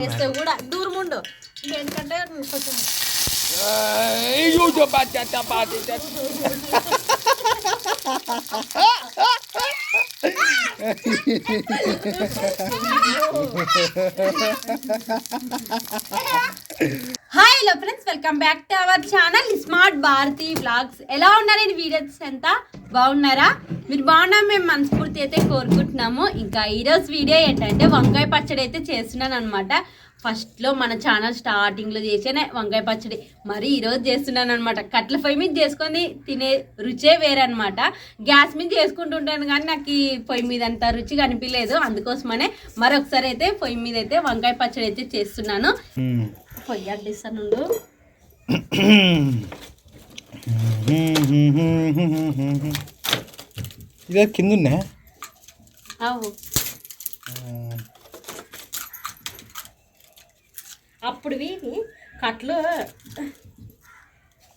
చేస్తే కూడా దూరం ఉండు. ఎందుకంటే కొంచెం అయ్యో chapati chapati hi hello friends welcome back to our channel smart Bharathi blogs ఎలా ఉన్నారు ఈ వీడియోస్ అంతా? బాగున్నారా? మీరు బాగున్నా మేము మనస్ఫూర్తి అయితే కోరుకుంటున్నాము. ఇంకా ఈరోజు వీడియో ఏంటంటే వంకాయ పచ్చడి అయితే చేస్తున్నాను అనమాట ఫస్ట్లో మన ఛానల్ స్టార్టింగ్లో చేసేనే వంకాయ పచ్చడి. మరి ఈరోజు చేస్తున్నాను అనమాట కట్ల పొయ్యి మీద చేసుకొని తినే రుచే వేరే అనమాట గ్యాస్ మీద చేసుకుంటుంటాను కానీ నాకు ఈ పొయ్యి మీద అంత రుచిగా అనిపించలేదు అందుకోసమనే మరొకసారి అయితే పొయ్యి మీద అయితే వంకాయ పచ్చడి అయితే చేస్తున్నాను. పొయ్యి అడ్డిస్తాను ఇదే కింద అవు అప్పుడు వీటి కట్లు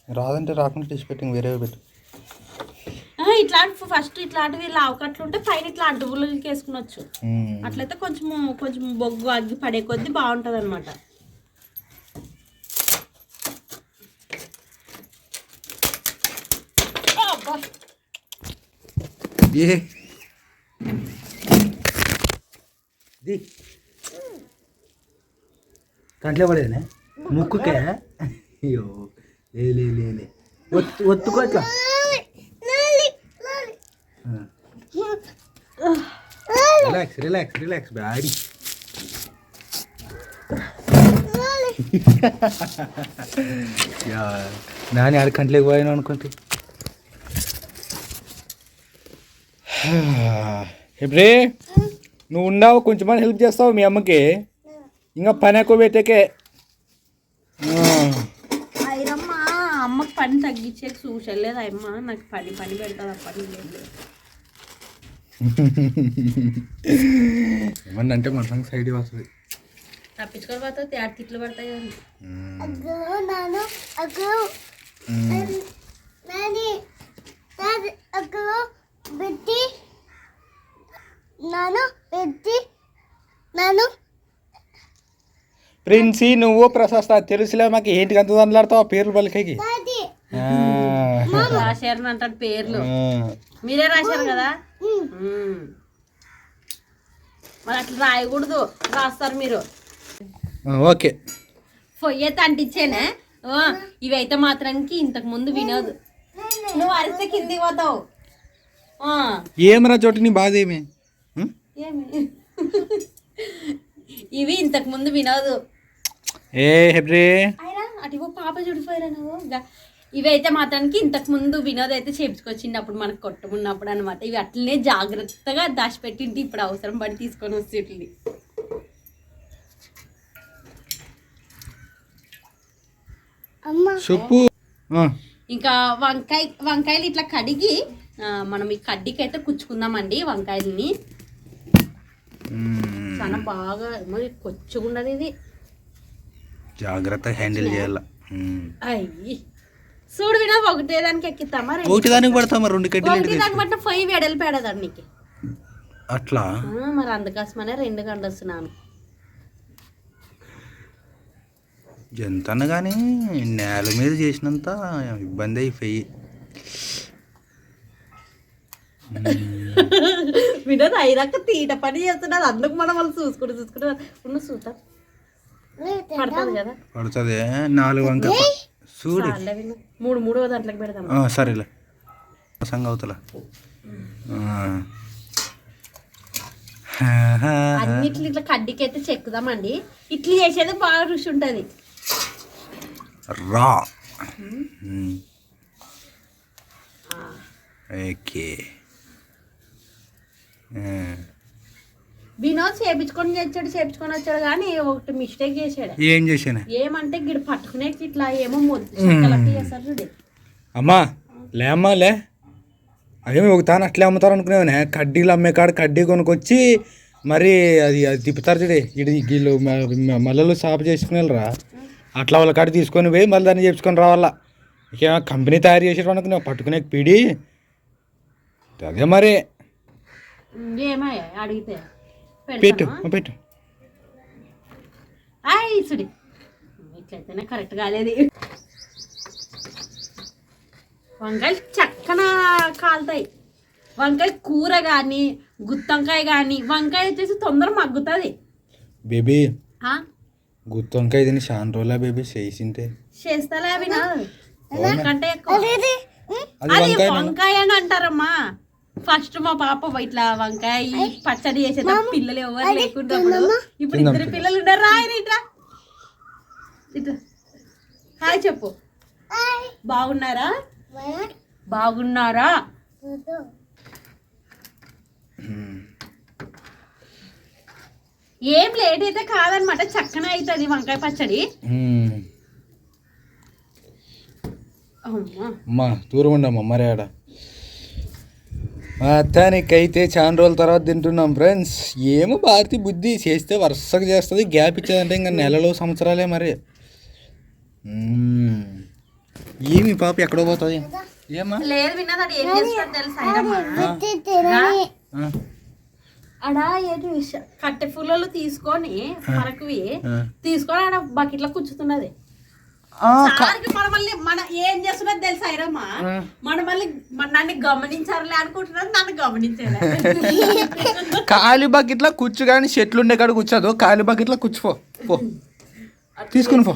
రాదంటే రాకుండా తీసి పెట్టి వేరే పెట్టు. ఆ, ఇట్లాంటి ఫస్ట్ ఇట్లాంటివి లావు కట్లు ఉంటే పైన ఇట్లా అడ్డుబుల్లకి వేసుకునొచ్చు. అట్లయితే కొంచెం కొంచెం బొగ్గు అగ్గి పడే కొద్దీ బాగుంటుంది అనమాట ఏ ది కంట్లో పడేదనే ముక్కుకే? అయ్యో లే లే లే లే. ఒత్తు ఒత్తుకో అట్లా. రిలాక్స్ రిలాక్స్ రిలాక్స్ బ్యాడీ యా నాని ఆడ కంట్లోకి పోయాను అనుకుంటే. ఎప్పుడే నువ్వు ఉన్నావు? కొంచెం హెల్ప్ చేస్తావు మీ అమ్మకి? ఇంకా పని ఎక్కువ పెట్టేకే. అయిరమ్మ అమ్మకి పని తగ్గించే చూసలేదు అమ్మ నాకు పని పని పెడతా పని లేదు. ఏమన్నా అంటే మన సైడ్ వస్తుంది తప్పించుకొని పోతే తేడా తిట్లు పడతాయి పెట్టి నాను పెట్టి నాను ప్రిన్సీ నువ్వు ప్రశస్త. తెలుసులే మాకు ఏంటికి అంత దండలాడతావు పేర్లు పలికకి రాశారు అంటాడు పేర్లు. మీరే రాశారు కదా. మరి అట్లా రాయకూడదు. రాస్తారు మీరు. ఓకే. పొయ్యి అయితే అంటించేనే ఇవైతే మాత్రానికి ఇంతకు ముందు వినోద్. నువ్వు అరిస్తే కిందికి పోతావు. ఆ, ఏమరా చోటు నీ బాధ? ఏమి? ఇవి ఇంతకు ముందు వినోదు. ఏ హెబ్రే? అటు పాప చూడిపోయారా నువ్వు. గ- ఇవి అయితే మాత్రానికి ఇంతకు ముందు వినోద్ అయితే చేపించుకొచ్చింది అప్పుడు మనకు కొట్టమున్నప్పుడు అనమాట ఇవి అట్లనే జాగ్రత్తగా దాచిపెట్టింటి ఇప్పుడు అవసరం పడి తీసుకొని చెప్పు. ఆ. ఇంకా వంకాయ వంకాయలు ఇట్లా కడిగి ఆ, మనం ఈ కడ్డీకి అయితే కుచ్చుకుందామండి వంకాయలని. చాలా బాగా మరి కొచ్చుకున్నది ఇది జాగ్రత్త హ్యాండిల్ చేయాల. అయ్యి. చూడు వినా ఒకటే దానికి ఎక్కిస్తామా? రెండు- ఒకటి దానికి పడతాం మరి రెండు కడ్డీలు ఒకటి దానికి పట్టిన పొయ్యి వెడలు పేడదానికి? అట్లా? మరి అందుకోసమనే రెండు గంటలు వస్తున్నాను ఎంత కానీ నేల మీద చేసినంత ఇబ్బంది అయిపోయి. వినోద్ అయినాక తీట పని చేస్తున్నారు అందుకు మనం వాళ్ళు చూసుకుంటూ చూసుకుంటూ ఉన్న చూద్దాం పడుతుంది కదా? పడుతుంది. నాలుగు వంక చూడు. మూడు మూడు దాంట్లోకి పెడదాం ఆ, సరేలే. సంగ అవుతలా. అన్నిట్లు ఇట్లా కడ్డీకి అయితే చెక్కుదామండి. ఇట్లా చేసేది బాగా రుచి ఉంటుంది. రా. ఓకే. వినోద్ చేపించుకొని వచ్చాడు చేపించుకొని వచ్చాడు కానీ ఒకటి మిస్టేక్ చేశాడు. ఏం చేశాను? ఏమంటే గిడు పట్టుకునే ఇట్లా ఏమో చూడు. అమ్మా లే అమ్మా లే. అదేమి ఒక తాను అట్లే అమ్ముతారు అనుకునేవానే కడ్డీలు అమ్మే కాడ కడ్డీ కొనుక్కొచ్చి మరి అది అది తిప్పుతారు చూడే. ఇది వీళ్ళు మ- మల్లలు సాపు చేసుకుని వెళ్ళరా అట్లా వాళ్ళ కాడ తీసుకొని పోయి మళ్ళీ దాన్ని చేసుకొని రావాలా. ఇక కంపెనీ తయారు చేసేటప్పుడు అనుకున్నావు పట్టుకునే పిడి. అదే మరి. ఏమయ్యా అడిగితే? పెట్టు? పెట్టు. ఇసుడి ఇట్లయితేనే కరెక్ట్ కాలేదు. వంకాయలు చక్కన కాలుతాయి. వంకాయ కూర కానీ గుత్తంకాయ కానీ వంకాయ వచ్చేసి తొందర మగ్గుతుంది. బేబీ ఆ? గుత్తొంకాయ తిని చాలా రోజులా బేబీ చేసింటే. చేస్తాలే అవి నా. ఎందుకంటే అది వంకాయ అని అంటారమ్మా. ఫస్ట్ మా పాప ఇట్లా వంకాయ పచ్చడి చేసేట పిల్లలు ఎవరు లేకుండా ఇప్పుడు ఇద్దరు పిల్లలు ఉన్నారు. రాయని ఇట్లా. ఇట్లా హాయ్ చెప్పు. బాగున్నారా? బాగున్నారా? ఏం లేట్ అయితే కాదనమాట. చక్కన అవుతుంది వంకాయ పచ్చడి. మ్మ్. అమ్మా. అమ్మా దూరం ఉండమ్మా మరి ఆడ. మొత్తానికైతే చాలా రోజుల తర్వాత తింటున్నాం ఫ్రెండ్స్. ఏమో భారతి బుద్ధి చేస్తే వరుసగా చేస్తుంది గ్యాప్ ఇచ్చేదంటే ఇంకా నెలలు సంవత్సరాలే మరి. ఏమి పాప ఎక్కడో పోతుంది? ఏమా లేదు విన్నది ఏం తెలుసా కట్టె పుల్లలు తీసుకొని పరకువి. తీసుకొని ఆడ బకెట్లో కూర్చుతున్నది. ఆ, సార్కి మన మళ్ళీ మన ఏం చేస్తున్నది తెలుసా ఐరమ్మా? మన మళ్ళీ మన నన్ను గమనించారులే అనుకుంటున్నది నన్ను గమనించలే. ఖాళీ బకెట్లో కూర్చు కానీ చెట్లు ఉండే కాడ కూర్చోదు. ఖాళీ బకెట్లో కూర్చుపో పో. తీసుకుని పో.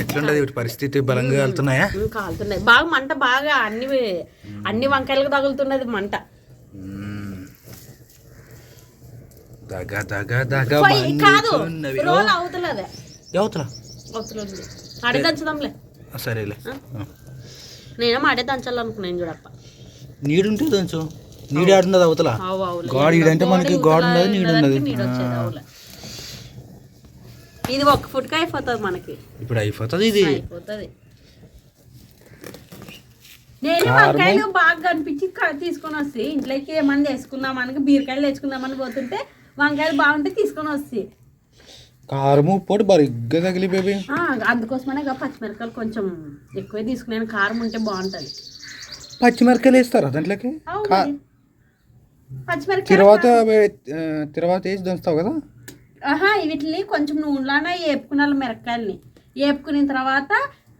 ఎట్లుండదు పరిస్థితి? బలంగా వెళ్తున్నాయా కాలుతున్నాయి. బాగా మంట బాగా అన్ని అన్ని వంకాయలకు తగులుతున్నది మంట. దగ దగ దగ కాదు రోల్ అడే దంచుదాంలే సరేలే అడే దంచాలనుకున్నాను చూడప్ప నీడుంటే కొంచెం నీడు ఆడున్నది అవతల. గాడ్ ఈడంటే మనకి గోడ ఉన్నది నీడు ఉన్నది. ఇది ఒక్క ఫుట్కి అయిపోతుంది మనకి ఇప్పుడు అయిపోతుంది ఇది అయిపోతుంది నేను వంకాయలు బాగా కనిపించి తీసుకొని వస్తే ఇంట్లోకి ఏమన్నా వేసుకుందామని బీరకాయలు తెచ్చుకుందామని పోతుంటే వంకాయలు బాగుంటే తీసుకొని వస్తాయి కారము పొడి బరిగ్గా తగిలి బేబీ. అందుకోసమనే ఇక పచ్చిమిరపకాయలు కొంచెం ఎక్కువే తీసుకున్నాను కారం ఉంటే బాగుంటది. పచ్చిమిరకాయలు వేస్తారా దాంట్లోకి? తర్వాత వేసి దంచుతావు కదా? ఆహా వీటిని కొంచెం నూనెలోనే వేపుకున్నాను మిరపకాయలని. వేపుకున్న తర్వాత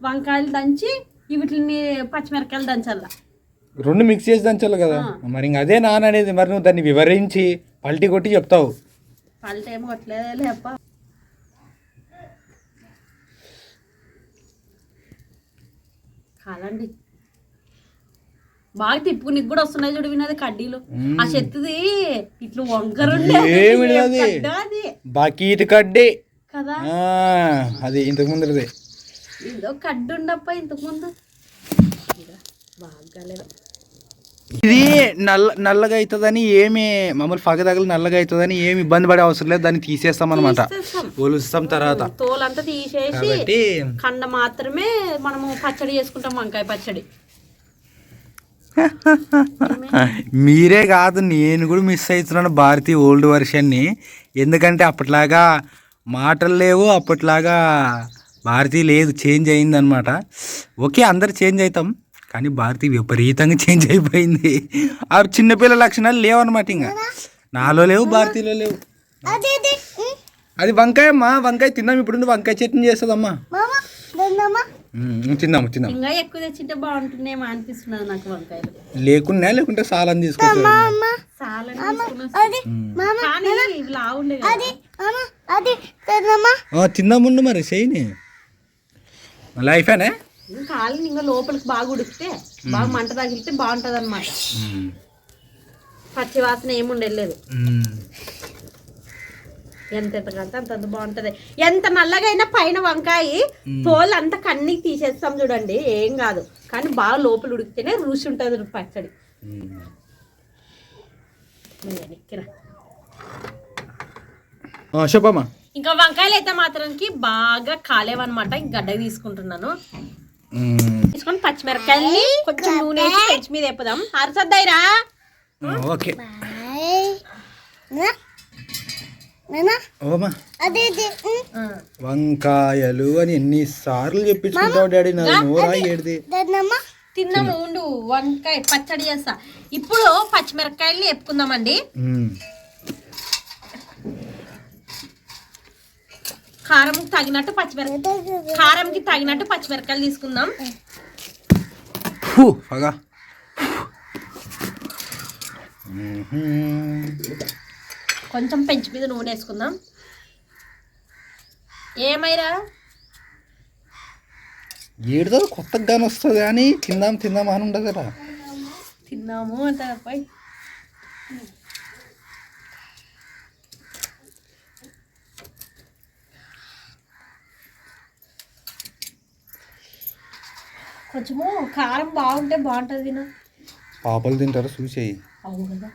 వంకాయలు దంచి వీటిని పచ్చిమిరపకాయలు దంచాల. రెండు మిక్స్ చేసి దంచాలి కదా. మరి ఇంక అదే నాన్న అనేది మరి నువ్వు దాన్ని వివరించి పల్టీ కొట్టి చెప్తావు. పల్ట ఏమో కొట్టలేదే లేప కాలండి బాగా తిప్పుకుని కూడా వస్తున్నాయి చూడు వినది కడ్డీలు. ఆ చెత్తది ఇట్లు వంకరుండే బకీట్ కడ్డి. కదా? అది ఇంతకు ముందుది ఏదో కడ్డు ఉండప్ప ఇంతకు ముందు. బాగా లేదు ఇది నల్ల నల్లగా అవుతుందని ఏమి మామూలు పగ తగలు నల్లగా అవుతుందని ఏమి ఇబ్బంది పడే అవసరం లేదు దాన్ని తీసేస్తాం అనమాట. ఒలుస్తాం తర్వాత. తోలంతా తీసేసి కండ మాత్రమే మనము పచ్చడి చేసుకుంటాం వంకాయ పచ్చడి. మీరే కాదు నేను కూడా మిస్ అవుతున్నాను భారతీ ఓల్డ్ వర్షన్ని ఎందుకంటే అప్పట్లాగా మాటలు లేవు అప్పట్లాగా భారతీ లేదు చేంజ్ అయిందనమాట ఓకే అందరు చేంజ్ అవుతాం. కానీ భారతీ విపరీతంగా చేంజ్ అయిపోయింది. ఆ చిన్నపిల్ల లక్షణాలు లేవన్నమాట ఇంకా నాలో లేవు భారతీలో లేవు. అది అది. అది వంకాయ అమ్మా వంకాయ తిందాం ఇప్పుడు వంకాయ చట్నీ చేస్తుందమ్మా. మామ దన్నమ్మ ఉమ్, తిందాము తిందాం ఇంకా ఎక్కువ తెచ్చింటే బాగుంటుందేమో అనిపిస్తున్నది నాకు వంకాయలు. లేకున్నా లేకుంటే సాలని ఆ, తిందాముండు మరి చేయని లైఫేనే? కాళ్ళని ఇంకా లోపలికి బాగా ఉడికితే బాగా మంట తగిలితే బాగుంటది అనమాట పచ్చి వాసన ఏముండి వెళ్ళలేదు ఎంత ఎంత అంత అంత బాగుంటది. ఎంత నల్లగా అయినా పైన వంకాయ తోలు అంత కన్నీకి తీసేస్తాం చూడండి ఏం కాదు. కానీ బాగా లోపల ఉడికితేనే రుచి ఉంటుంది పచ్చడి. చెప్పమ్మా. ఇంకా వంకాయలు అయితే మాత్రానికి బాగా కాలేవన్నమాట ఇంక గడ్డ తీసుకుంటున్నాను. తీసుకొని పచ్చిమిరపకాయల్ని కొంచెం నూనె వేసి పెంచి మీద వేపుదాం. అరసద్దాయిరా. ఓకే. ఓమా. వంకాయలు అని ఎన్నిసార్లు చెప్పించుకుంటావు డాడీ? నా నోరా ఏడిది? దన్నమ్మ తిన్నాము ఉండు. వంకాయ పచ్చడి చేస్తా. ఇప్పుడు పచ్చిమిరపకాయల్ని వేపుకుందామండి. కారం తగినట్టు పచ్చిమిరపకాయ కారంకి తగినట్టు పచ్చిమిరపకాయలు తీసుకుందాం. కొంచెం పెంచి మీద నూనె వేసుకుందాం. ఏమైరా? ఏడుదో కొత్తగా గాని వస్తుంది కానీ తిందాం తిందాం అని ఉండదు కదా తిన్నాము అంటారు పోయి? కొంచెము కారం బాగుంటే బాగుంటుంది విను. పాపలు తింటారు చూసేయి కదా.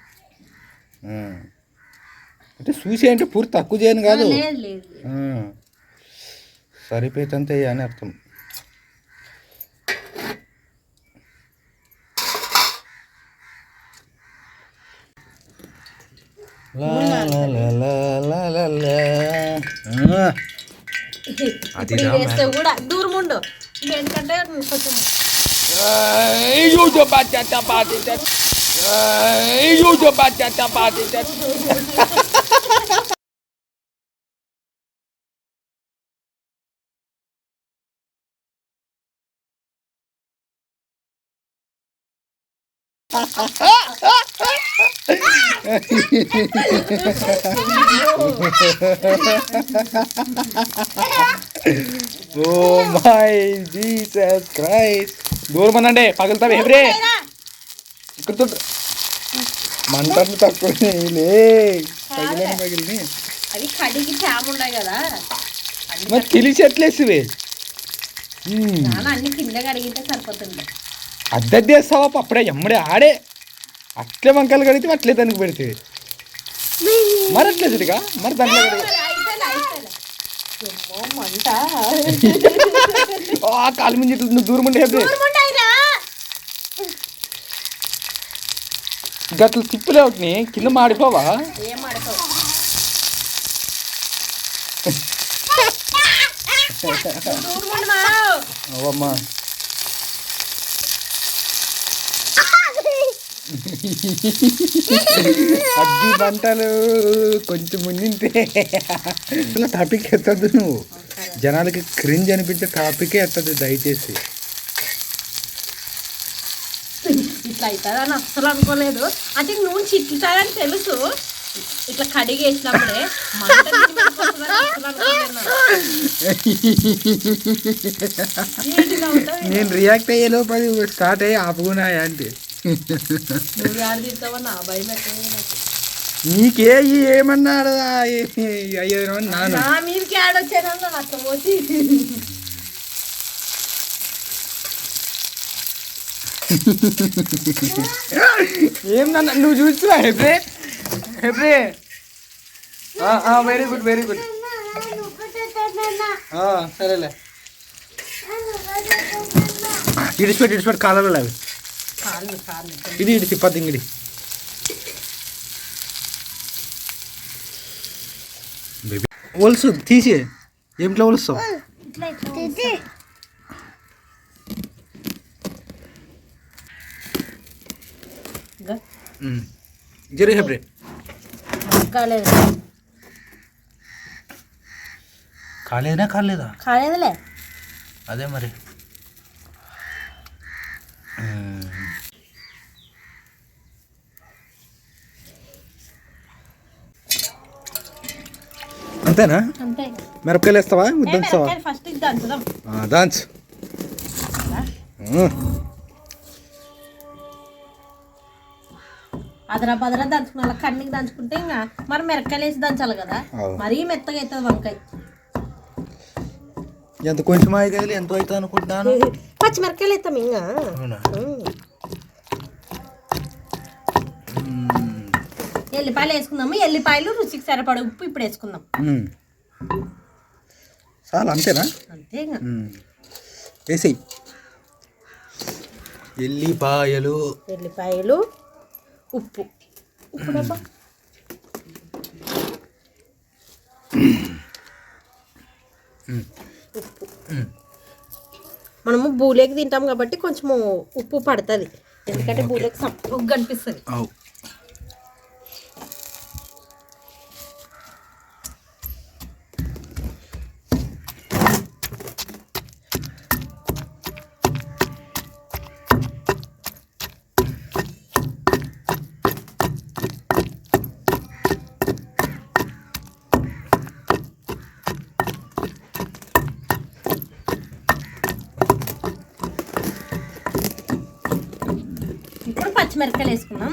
అంటే చూసి అంటే పూర్తి తక్కువ చేయను కాదు. లేదు లేదు అని అర్థం. అది కూడా దూరం ఉండు Ayudo baca tapati tet. Baca tapati tet. Hahaha. Oh my Jesus Christ. దూరం అనండి పగులుతావు ఎవరే? ఇక్కడ మంటలు తక్కువ పగిలని. పగిలిని కడిగి ఉన్నాయి కదా. మరి తెలిసి ఎట్లేసివే నాన్న అన్ని కింద కడిగితే సరిపోతుంది. అద్దెస్తావా అప్పుడే ఎమ్మడే ఆడే. అట్లే వంకాయలు కడిగితే అట్లే దానికి పెడితే మరి అట్లే చూడుగా మరి దాంట్లో కడిగి అయిపోయిలే, అయిపోయిలే. ఏమ్మో మంట. ఆ కాలు మించి నువ్వు దూరం ఉండే. గట్ల తిప్పులే ఒకటి కింద మాడిపోవా? ఏం అగ్గి పంటలు కొంచెం ముందుంటే. అసలు టాపిక్ ఎత్తద్దు నువ్వు. జనాలకి క్రింజ్ అనిపించే టాపికే ఎత్తద్దు దయచేసి. ఇట్లా అవుతుందని అస్సలు అనుకోలేదు. అంటే నూనె చిట్లుతారని తెలుసు. ఇట్లా కడిగి వేసినప్పుడే మంట కింద పడిపోతుందని అస్సలు అనుకోలేదు నేను. రియాక్ట్ అయ్యే లోపు అది స్టార్ట్ అయ్యి ఆపుకున్నాయా అంటే. నాకు. నీకే ఏమన్నాడు? అయ్యో నాను నా మీదకి ఆడొచ్చానన్నా అట్లా పోసి. ఏం నాన్న నువ్వు చూస్తున్నా హెబ్రే? హెబ్రే? వెరీ గుడ్ వెరీ గుడ్ సరేలే. ఇడిచిపెట్టి ఇడిచిపెట్టి కాలంలో అవి ఇది ఇడిచి పది ఇంగిడి. ఒలుసు తీసి. ఏమిట్లో ఒలుస్తావు? జరి హెబ్రే. కాలేదు కాలేదా కాలేదా? కాలేదులే. అదే మరి. అంతేనా? అంతే. మిరపకాయలు వేస్తావా? దంచుదాం. దాన్స్ అదరా బదరా దంచుకున్న. కన్నికి దంచుకుంటే ఇంకా మరి మిరకాయలు వేసి దంచాలి కదా. మరీ మెత్తగా అవుతుంది వంకాయ. ఎంత కొంచెం అయితే ఎంత అవుతుంది అనుకుంటున్నాను? పచ్చిమిరకాయలు వేస్తాం ఇంకా అవునా ఎల్లిపాయలు వేసుకుందాము. ఎల్లిపాయలు రుచికి సరిపడ ఉప్పు ఇప్పుడు వేసుకుందాం. చాలా అంతేనా? అంతే వేసేయి. ఎల్లిపాయలు. ఎల్లిపాయలు ఉప్పు. ఉప్పు డబ్బా. ఉప్పు. మనము బూలేకి తింటాం కాబట్టి కొంచెము ఉప్పు పడుతుంది. ఎందుకంటే బూలేకి సప్పుగా కనిపిస్తుంది అవు పచ్చిమిరపకాయలు వేసుకున్నాం.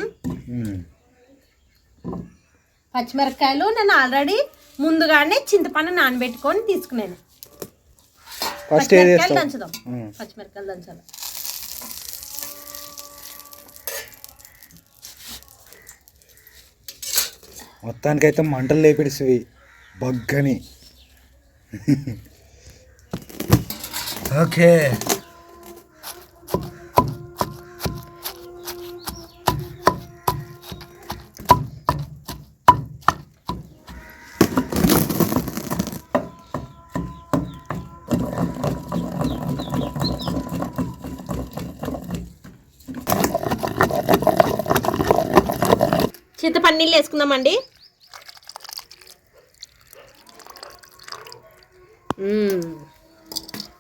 పచ్చిమిరపకాయలు నేను ఆల్రెడీ ముందుగానే చింతపండు నానబెట్టుకొని తీసుకున్నాను. పచ్చిమిరపకాయలు దంచుదాం. పచ్చిమిరపకాయలు దంచాలి. మొత్తానికైతే మంటలు లేపిడిసివి బగ్గని. ఓకే. చింతపండు నీళ్ళు వేసుకుందామండి.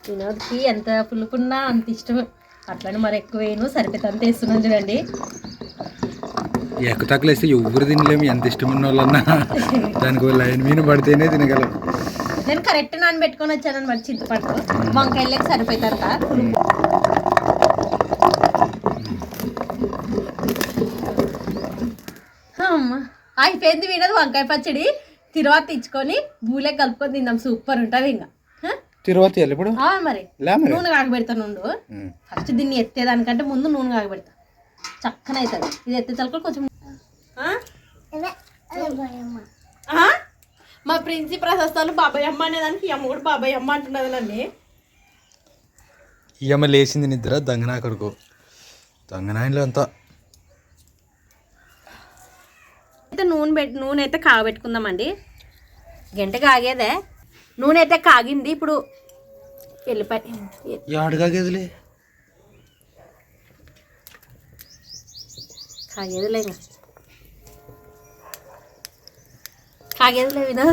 వినోద్కి ఎంత పులుపున్నా అంత ఇష్టం అట్లని మరి ఎక్కువ వేయను. సరిపోతే వేస్తున్నాను చూడండి. ఎక్కుతాకులు వేస్తే ఎవరు తినలేము. ఎంత ఇష్టం ఉన్న వాళ్ళన్నా దానికి లైన్ మీన పడితేనే తినగలం. నేను కరెక్ట్ నానబెట్టుకొని వచ్చాను మరి చింతపండు. వంకాయలకి సరిపోతారు అమ్మ అయిపోయింది వినదు వంకాయ పచ్చడి. తిరువాత ఇచ్చుకొని బూలే కలుపుకొని తిందాం సూపర్ ఉంటుంది ఇంకా? తిరువాత ఇప్పుడు? మరి. నూనె కాగబెడతాను ఉమ్. ఫస్ట్ దీన్ని ఎత్తేదానికంటే ముందు నూనె కాగబెడతా. చక్కన అవుతుంది ఇది ఎత్తే తలక కొంచెం? మా ప్రిన్సి ప్రశస్తాలు బాబాయ్ అమ్మ అనేదానికి ఈ అమ్మ కూడా బాబాయ్ అమ్మ అంటున్నది నన్ను ఈ అమ్మ లేచింది నిద్ర దొంగనా కొడుకు. దొంగనాయనలో అంతా అయితే నూనె పెట్టి నూనె అయితే కాగబెట్టుకుందామండి. గంట కాగేదే. నూనె అయితే కాగింది ఇప్పుడు వెళ్ళిపోయి కాగేదిలే? కాగేదిలే వినా?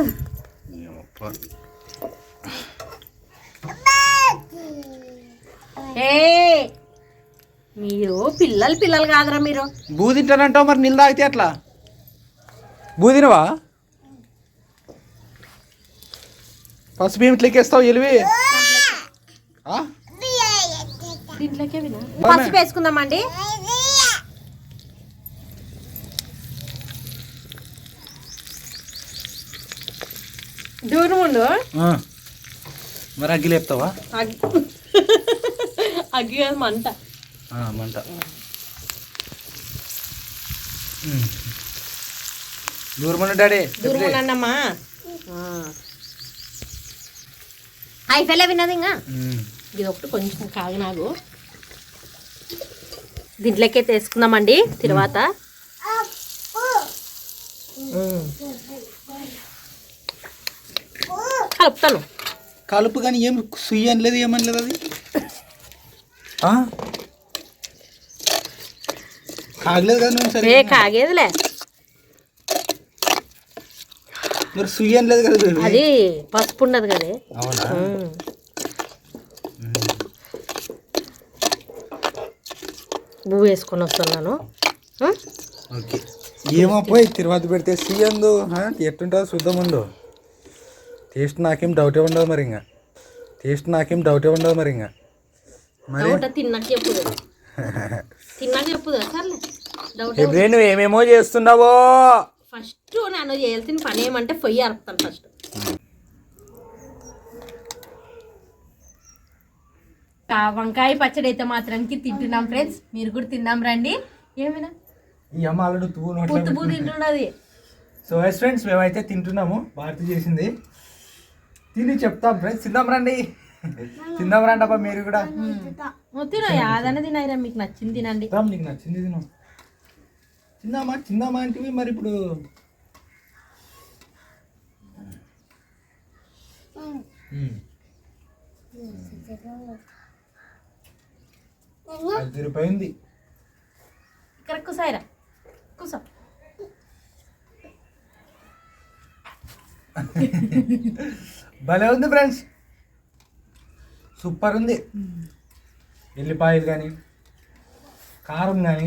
ఏ! మీరు పిల్లలు పిల్లలు కాదురా మీరు. బూ తింటానంటావు మరి నీళ్ళు తాగితే ఎట్లా? బూ తినవా? పసుపు ఏమిట్లోకి వేస్తావు ఎలివి? పసుపు వేసుకుందామండి. దూరం ఆ. మరి అగ్గి లేపుతావా? అగ్గి. కాదు మంట. మంట. ఉమ్. దూరం ఉండు డాడీ దూరం ఉండండమ్మా అయిపోలే విన్నది ఇంకా. ఇది ఒకటి కొంచెం కాగినాగు. దీంట్లోకి తీసుకుందామండి తర్వాత. కలుపుతాను. కలుపు కానీ ఏం సుయ్యి అని లేదు ఏమని లేదు అది? ఆ? కాగలేదు కదా నువ్వు సరే ఏ కాగేదిలే. మరి సుయ్యి లేదు కదా. అది పసుపు ఉండదు కదే. అవునా? వేసుకొని వస్తున్నాను? ఓకే. ఏమో పోయి తిరువాత పెడితే సీయందు ఎట్టుంటుందో చూద్దాం ఉండు టేస్ట్ నాకేం డౌటే ఉండదు మరి ఇంకా టేస్ట్ నాకేం డౌటే ఉండదు మరి ఇంకా మరి? తిన్నాక చెప్పుదు. సర్లే. నువ్వు ఏమేమో చేస్తున్నావో? ఫస్ట్ నన్ను చేయాల్సిన పని ఏమంటే పొయ్యి అరుపుతాను ఫస్ట్. ఆ వంకాయ పచ్చడి అయితే మాత్రానికి తింటున్నాం ఫ్రెండ్స్. మీరు కూడా తిన్నాం రండి. ఏమైనా? ఈ అమ్మ ఆల్రెడీ తూ పుత్తు పువ్వు తింటున్నది. సో ఎస్ ఫ్రెండ్స్ మేమైతే తింటున్నాము. భారతి చేసింది. తిని చెప్తాం ఫ్రెండ్స్. తిందాం రండి. తిందాం రండి అబ్బా మీరు కూడా. తిన యాదన తినాయిరా మీకు నచ్చింది తినండి. నీకు నచ్చింది తిను. తిందామా తిందామా అంటే మరి ఇప్పుడు మ్మ్. అది రూపాయింది ఇక్కడ కుసాయిరా. కుసా. భలే ఉంది ఫ్రెండ్స్. సూపర్ ఉంది. ఎల్లిపాయలు కానీ కారం కానీ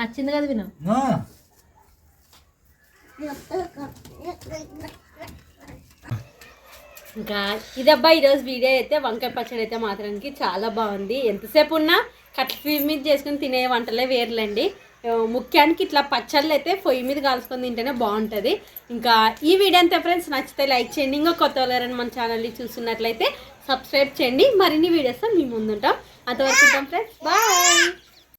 నచ్చింది కదా విను. ఇంకా ఇదబ్బా ఈరోజు వీడియో అయితే వంకాయ పచ్చడి అయితే మాత్రానికి చాలా బాగుంది. ఎంతసేపు ఉన్నా కట్ల పొయ్యి మీద చేసుకుని తినే వంటలే వేర్లండి. ముఖ్యానికి ఇట్లా పచ్చళ్ళు అయితే పొయ్యి మీద కాల్చుకొని తింటేనే బాగుంటుంది. ఇంకా ఈ వీడియో అంతే ఫ్రెండ్స్ నచ్చితే లైక్ చేయండి. ఇంకా కొత్త వాళ్ళని మన ఛానల్ని చూస్తున్నట్లయితే సబ్స్క్రైబ్ చేయండి. మరిన్ని వీడియోస్ మీ ముందుంటాం. అంతవరకు ఉంటాం ఫ్రెండ్స్ బాయ్